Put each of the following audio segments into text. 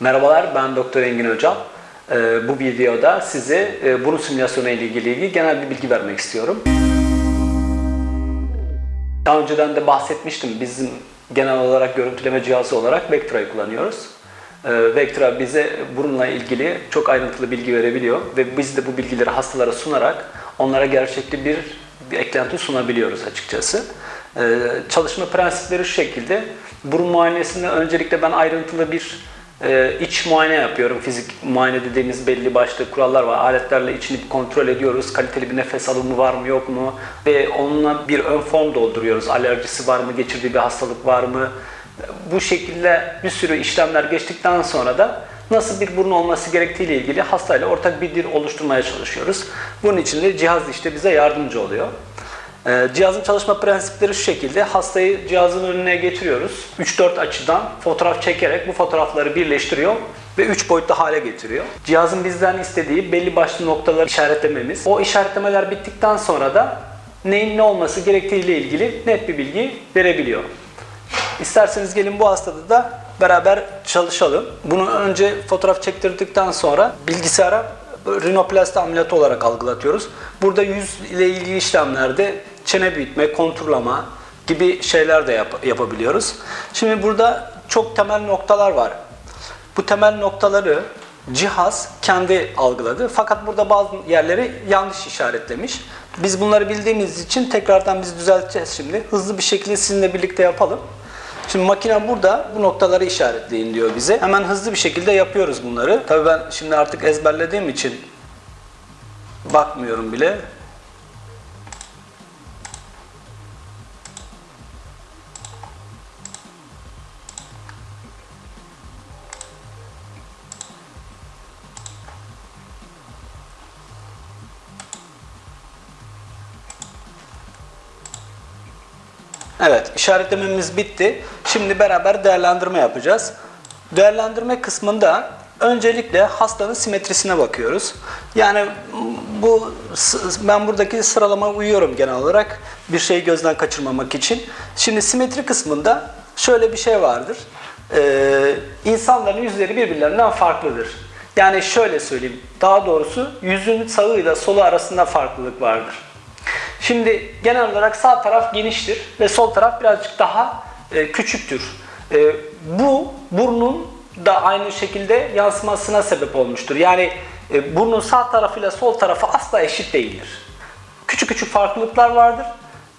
Merhabalar, ben Doktor Engin Hocam. Ee, bu videoda size e, burun simülasyonu ile ilgili genel bir bilgi vermek istiyorum. Daha önceden de bahsetmiştim. Bizim genel olarak görüntüleme cihazı olarak Vectra'yı kullanıyoruz. Ee, Vectra bize burunla ilgili çok ayrıntılı bilgi verebiliyor ve biz de bu bilgileri hastalara sunarak onlara gerçekçi bir, bir eklenti sunabiliyoruz açıkçası. Ee, çalışma prensipleri şu şekilde. Burun muayenesinde öncelikle ben ayrıntılı bir e, iç muayene yapıyorum. Fizik muayene dediğimiz belli başlı kurallar var. Aletlerle içini kontrol ediyoruz. Kaliteli bir nefes alımı var mı yok mu? Ve onunla bir ön form dolduruyoruz. Alerjisi var mı? Geçirdiği bir hastalık var mı? Bu şekilde bir sürü işlemler geçtikten sonra da nasıl bir burun olması gerektiğiyle ilgili hastayla ortak bir dil oluşturmaya çalışıyoruz. Bunun için de cihaz işte bize yardımcı oluyor. Ee, Cihazın çalışma prensipleri şu şekilde. Hastayı cihazın önüne getiriyoruz. 3-4 açıdan fotoğraf çekerek bu fotoğrafları birleştiriyor ve 3 boyutlu hale getiriyor. Cihazın bizden istediği belli başlı noktaları işaretlememiz. O işaretlemeler bittikten sonra da neyin ne olması gerektiğiyle ilgili net bir bilgi verebiliyor. İsterseniz gelin bu hastada da beraber çalışalım. Bunu önce fotoğraf çektirdikten sonra bilgisayara rinoplasti ameliyatı olarak algılatıyoruz. Burada yüz ile ilgili işlemlerde çene büyütme, konturlama gibi şeyler de yap- yapabiliyoruz. Şimdi burada çok temel noktalar var. Bu temel noktaları cihaz kendi algıladı. Fakat burada bazı yerleri yanlış işaretlemiş. Biz bunları bildiğimiz için tekrardan biz düzelteceğiz şimdi. Hızlı bir şekilde sizinle birlikte yapalım. Şimdi makine burada bu noktaları işaretleyin diyor bize. Hemen hızlı bir şekilde yapıyoruz bunları. Tabii ben şimdi artık ezberlediğim için bakmıyorum bile. Evet, işaretlememiz bitti. Şimdi beraber değerlendirme yapacağız. Değerlendirme kısmında öncelikle hastanın simetrisine bakıyoruz. Yani bu ben buradaki sıralama uyuyorum genel olarak bir şeyi gözden kaçırmamak için. Şimdi simetri kısmında şöyle bir şey vardır. Ee, insanların yüzleri birbirlerinden farklıdır. Yani şöyle söyleyeyim, daha doğrusu yüzün sağıyla solu arasında farklılık vardır. Şimdi genel olarak sağ taraf geniştir ve sol taraf birazcık daha e, küçüktür. E, bu burnun da aynı şekilde yansımasına sebep olmuştur. Yani e, burnun sağ tarafıyla sol tarafı asla eşit değildir. Küçük küçük farklılıklar vardır.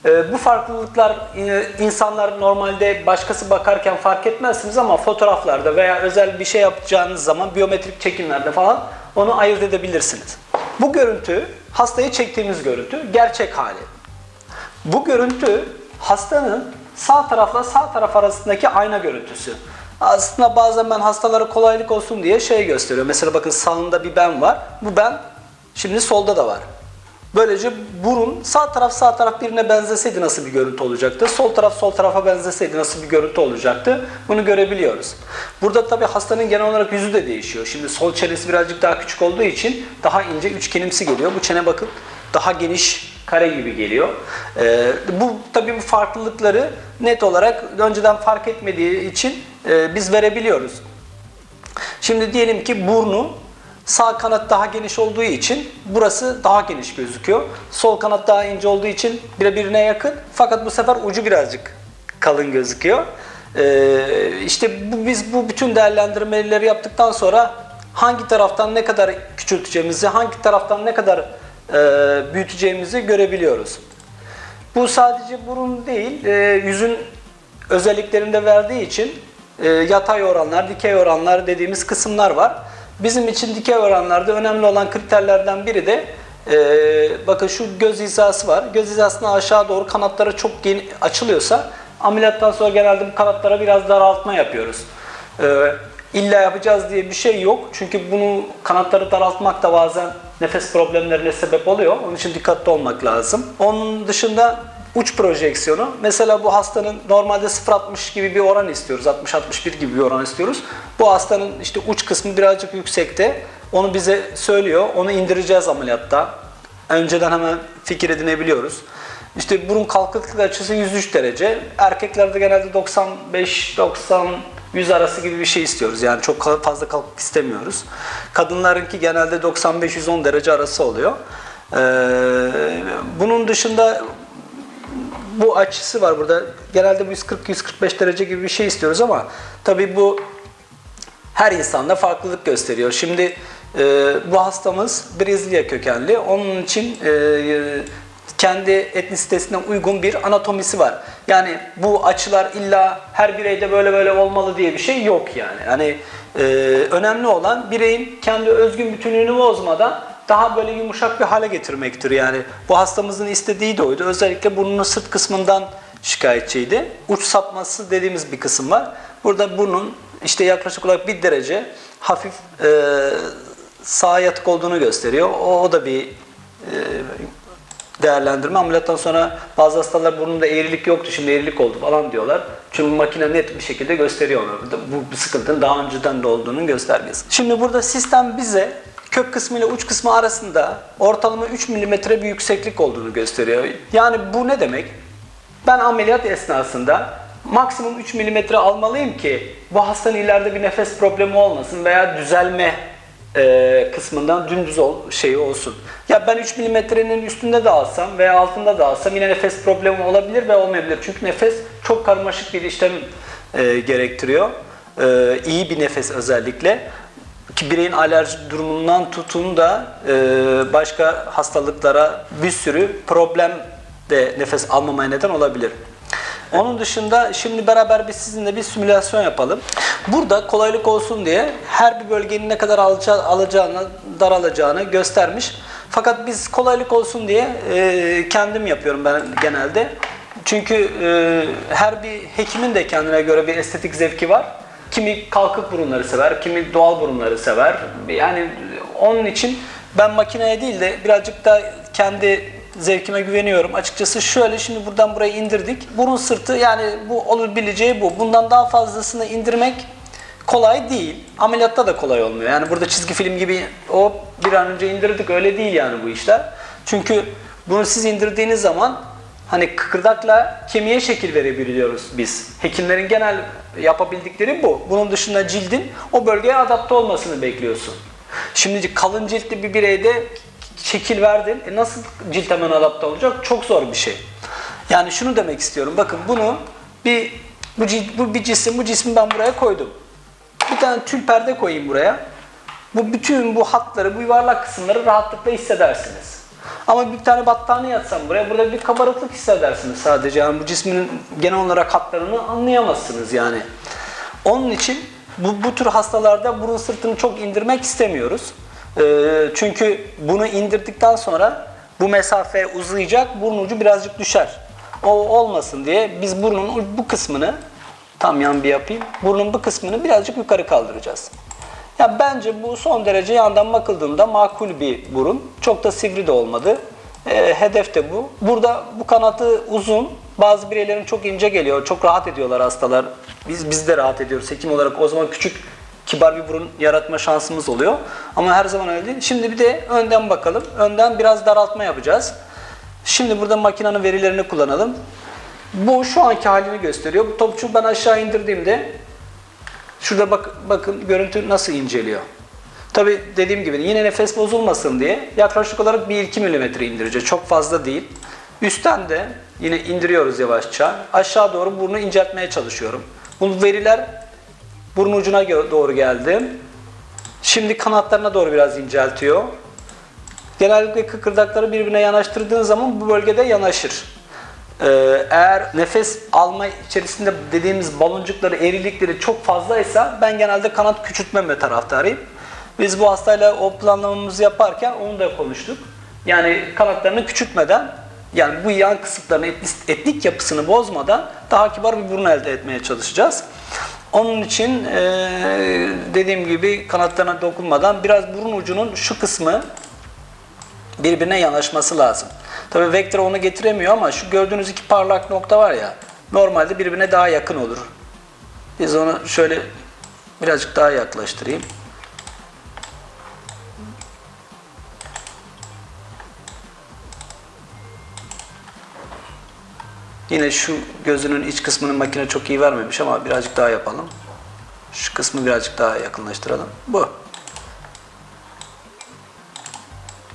E, bu farklılıklar e, insanlar normalde başkası bakarken fark etmezsiniz ama fotoğraflarda veya özel bir şey yapacağınız zaman biyometrik çekimlerde falan onu ayırt edebilirsiniz. Bu görüntü hastayı çektiğimiz görüntü gerçek hali. Bu görüntü hastanın sağ tarafla sağ taraf arasındaki ayna görüntüsü. Aslında bazen ben hastalara kolaylık olsun diye şey gösteriyorum. Mesela bakın sağında bir ben var. Bu ben şimdi solda da var. Böylece burun sağ taraf sağ taraf birine benzeseydi nasıl bir görüntü olacaktı? Sol taraf sol tarafa benzeseydi nasıl bir görüntü olacaktı? Bunu görebiliyoruz. Burada tabii hastanın genel olarak yüzü de değişiyor. Şimdi sol çenesi birazcık daha küçük olduğu için daha ince üçgenimsi geliyor. Bu çene bakın daha geniş kare gibi geliyor. Ee, bu tabii bu farklılıkları net olarak önceden fark etmediği için e, biz verebiliyoruz. Şimdi diyelim ki burnu Sağ kanat daha geniş olduğu için burası daha geniş gözüküyor. Sol kanat daha ince olduğu için birbirine yakın. Fakat bu sefer ucu birazcık kalın gözüküyor. Ee, işte bu, biz bu bütün değerlendirmeleri yaptıktan sonra hangi taraftan ne kadar küçülteceğimizi, hangi taraftan ne kadar e, büyüteceğimizi görebiliyoruz. Bu sadece burun değil, e, yüzün özelliklerinde verdiği için e, yatay oranlar, dikey oranlar dediğimiz kısımlar var. Bizim için dikey oranlarda önemli olan kriterlerden biri de e, bakın şu göz hizası var. Göz hizasına aşağı doğru kanatları çok geni, açılıyorsa ameliyattan sonra genelde bu kanatlara biraz daraltma yapıyoruz. E, illa yapacağız diye bir şey yok. Çünkü bunu kanatları daraltmak da bazen nefes problemlerine sebep oluyor. Onun için dikkatli olmak lazım. Onun dışında uç projeksiyonu. Mesela bu hastanın normalde 0.60 gibi bir oran istiyoruz. 60-61 gibi bir oran istiyoruz. Bu hastanın işte uç kısmı birazcık yüksekte. Onu bize söylüyor. Onu indireceğiz ameliyatta. Önceden hemen fikir edinebiliyoruz. İşte burun kalkıklık açısı 103 derece. Erkeklerde genelde 95-90 100 arası gibi bir şey istiyoruz. Yani çok fazla kalkık istemiyoruz. Kadınlarınki genelde 95-110 derece arası oluyor. Ee, bunun dışında bu açısı var burada. Genelde bu 140-145 derece gibi bir şey istiyoruz ama tabii bu her insanda farklılık gösteriyor. Şimdi e, bu hastamız Brezilya kökenli. Onun için e, kendi etnisitesine uygun bir anatomisi var. Yani bu açılar illa her bireyde böyle böyle olmalı diye bir şey yok yani. Yani e, önemli olan bireyin kendi özgün bütünlüğünü bozmadan daha böyle yumuşak bir hale getirmektir. Yani bu hastamızın istediği de oydu. Özellikle burnunun sırt kısmından şikayetçiydi. Uç sapması dediğimiz bir kısım var. Burada burnun işte yaklaşık olarak bir derece hafif e, sağa yatık olduğunu gösteriyor. O, o da bir e, değerlendirme. Ameliyattan sonra bazı hastalar burnunda eğrilik yoktu, şimdi eğrilik oldu falan diyorlar. Çünkü makine net bir şekilde gösteriyor onu. Bu, bu sıkıntının daha önceden de olduğunun göstergesi. Şimdi burada sistem bize kök kısmı ile uç kısmı arasında ortalama 3 mm bir yükseklik olduğunu gösteriyor. Yani bu ne demek? Ben ameliyat esnasında maksimum 3 mm almalıyım ki bu hastanın ileride bir nefes problemi olmasın veya düzelme e, kısmından dümdüz ol, şeyi olsun. Ya ben 3 milimetrenin üstünde de alsam veya altında da alsam yine nefes problemi olabilir ve olmayabilir. Çünkü nefes çok karmaşık bir işlem e, gerektiriyor. E, iyi bir nefes özellikle. Ki bireyin alerji durumundan tutun da e, başka hastalıklara bir sürü problem de nefes almamaya neden olabilir. Onun dışında şimdi beraber biz sizinle bir simülasyon yapalım. Burada kolaylık olsun diye her bir bölgenin ne kadar alaca- alacağını, daralacağını göstermiş. Fakat biz kolaylık olsun diye e, kendim yapıyorum ben genelde. Çünkü e, her bir hekimin de kendine göre bir estetik zevki var. Kimi kalkık burunları sever, kimi doğal burunları sever. Yani onun için ben makineye değil de birazcık da kendi zevkime güveniyorum. Açıkçası şöyle şimdi buradan buraya indirdik. Burun sırtı yani bu olabileceği bu. Bundan daha fazlasını indirmek kolay değil. Ameliyatta da kolay olmuyor. Yani burada çizgi film gibi o bir an önce indirdik öyle değil yani bu işler. Çünkü bunu siz indirdiğiniz zaman hani kıkırdakla kemiğe şekil verebiliyoruz biz. Hekimlerin genel yapabildikleri bu. Bunun dışında cildin o bölgeye adapte olmasını bekliyorsun. Şimdi kalın ciltli bir bireyde şekil verdin. E nasıl cilt hemen adapte olacak? Çok zor bir şey. Yani şunu demek istiyorum. Bakın bunu bir bu, cilt, bu bir cisim, bu cismi ben buraya koydum. Bir tane tül perde koyayım buraya. Bu bütün bu hatları, bu yuvarlak kısımları rahatlıkla hissedersiniz. Ama bir tane battaniye yatsam buraya, burada bir kabarıklık hissedersiniz sadece. Yani bu cismin genel olarak hatlarını anlayamazsınız yani. Onun için bu, bu tür hastalarda burun sırtını çok indirmek istemiyoruz. Ee, çünkü bunu indirdikten sonra bu mesafe uzayacak, burun ucu birazcık düşer. O olmasın diye biz burnun bu kısmını tam yan bir yapayım. Burnun bu kısmını birazcık yukarı kaldıracağız. Ya bence bu son derece yandan bakıldığında makul bir burun. Çok da sivri de olmadı. Ee, hedef de bu. Burada bu kanatı uzun. Bazı bireylerin çok ince geliyor. Çok rahat ediyorlar hastalar. Biz biz de rahat ediyoruz. Hekim olarak o zaman küçük kibar bir burun yaratma şansımız oluyor. Ama her zaman öyle değil. Şimdi bir de önden bakalım. Önden biraz daraltma yapacağız. Şimdi burada makinenin verilerini kullanalım. Bu şu anki halini gösteriyor. Bu topçu ben aşağı indirdiğimde şurada bak, bakın görüntü nasıl inceliyor. Tabi dediğim gibi yine nefes bozulmasın diye yaklaşık olarak 1-2 mm indireceğiz. Çok fazla değil. Üstten de yine indiriyoruz yavaşça. Aşağı doğru burnu inceltmeye çalışıyorum. Bu veriler burun ucuna doğru geldi. Şimdi kanatlarına doğru biraz inceltiyor. Genellikle kıkırdakları birbirine yanaştırdığın zaman bu bölgede yanaşır. Ee, eğer nefes alma içerisinde dediğimiz baloncukları, eğrilikleri çok fazlaysa ben genelde kanat küçültmeme taraftarıyım. Biz bu hastayla o planlamamızı yaparken onu da konuştuk. Yani kanatlarını küçültmeden yani bu yan kısıtlarını etnik, yapısını bozmadan daha kibar bir burun elde etmeye çalışacağız. Onun için eee, dediğim gibi kanatlarına dokunmadan biraz burun ucunun şu kısmı birbirine yanaşması lazım. Tabii vektör onu getiremiyor ama şu gördüğünüz iki parlak nokta var ya normalde birbirine daha yakın olur. Biz onu şöyle birazcık daha yaklaştırayım. Yine şu gözünün iç kısmını makine çok iyi vermemiş ama birazcık daha yapalım. Şu kısmı birazcık daha yakınlaştıralım. Bu.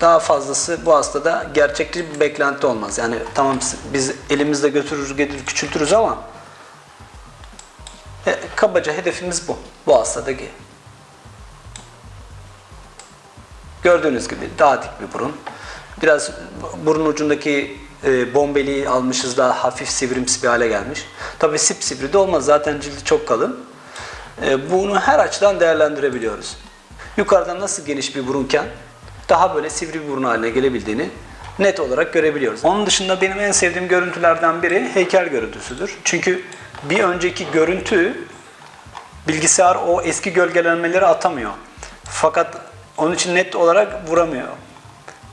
Daha fazlası bu hastada gerçekçi bir beklenti olmaz. Yani tamam biz elimizde götürür, getirir, küçültürüz ama e, kabaca hedefimiz bu. Bu hastadaki. Gördüğünüz gibi daha dik bir burun. Biraz burun ucundaki e, bombeliği almışız daha hafif sivrimsi bir hale gelmiş. Tabi sipsivri de olmaz zaten cildi çok kalın. E, bunu her açıdan değerlendirebiliyoruz. Yukarıdan nasıl geniş bir burunken daha böyle sivri bir burun haline gelebildiğini net olarak görebiliyoruz. Onun dışında benim en sevdiğim görüntülerden biri heykel görüntüsüdür. Çünkü bir önceki görüntü bilgisayar o eski gölgelenmeleri atamıyor. Fakat onun için net olarak vuramıyor.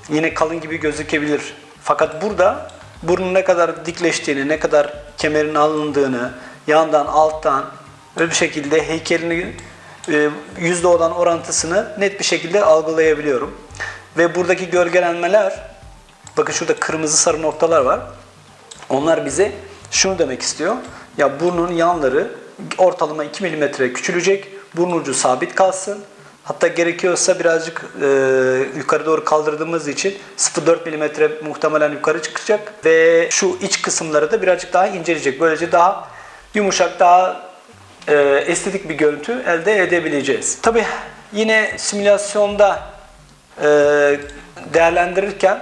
Yine kalın gibi gözükebilir. Fakat burada burnun ne kadar dikleştiğini, ne kadar kemerin alındığını, yandan, alttan ve bir şekilde heykelinin e, yüzde olan orantısını net bir şekilde algılayabiliyorum. Ve buradaki gölgelenmeler, bakın şurada kırmızı sarı noktalar var. Onlar bize şunu demek istiyor. Ya burnun yanları ortalama 2 mm küçülecek. Burun ucu sabit kalsın. Hatta gerekiyorsa birazcık e, yukarı doğru kaldırdığımız için 0.4 mm muhtemelen yukarı çıkacak. Ve şu iç kısımları da birazcık daha inceleyecek. Böylece daha yumuşak, daha e, estetik bir görüntü elde edebileceğiz. Tabi yine simülasyonda değerlendirirken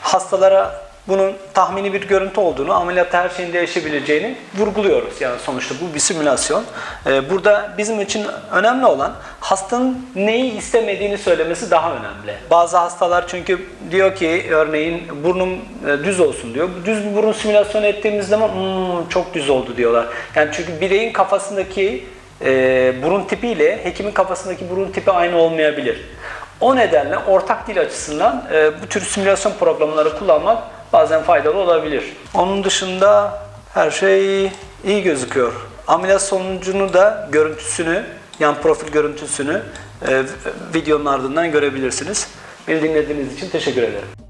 hastalara bunun tahmini bir görüntü olduğunu, ameliyatta her şeyin değişebileceğini vurguluyoruz. Yani sonuçta bu bir simülasyon. Ee, burada bizim için önemli olan hastanın neyi istemediğini söylemesi daha önemli. Bazı hastalar çünkü diyor ki örneğin burnum e, düz olsun diyor. Düz burun simülasyonu ettiğimiz zaman "Hmm, çok düz oldu diyorlar. Yani çünkü bireyin kafasındaki e, burun tipiyle hekimin kafasındaki burun tipi aynı olmayabilir. O nedenle ortak dil açısından e, bu tür simülasyon programları kullanmak bazen faydalı olabilir. Onun dışında her şey iyi gözüküyor. Ameliyat sonucunu da görüntüsünü, yan profil görüntüsünü e, videonun ardından görebilirsiniz. Beni dinlediğiniz için teşekkür ederim.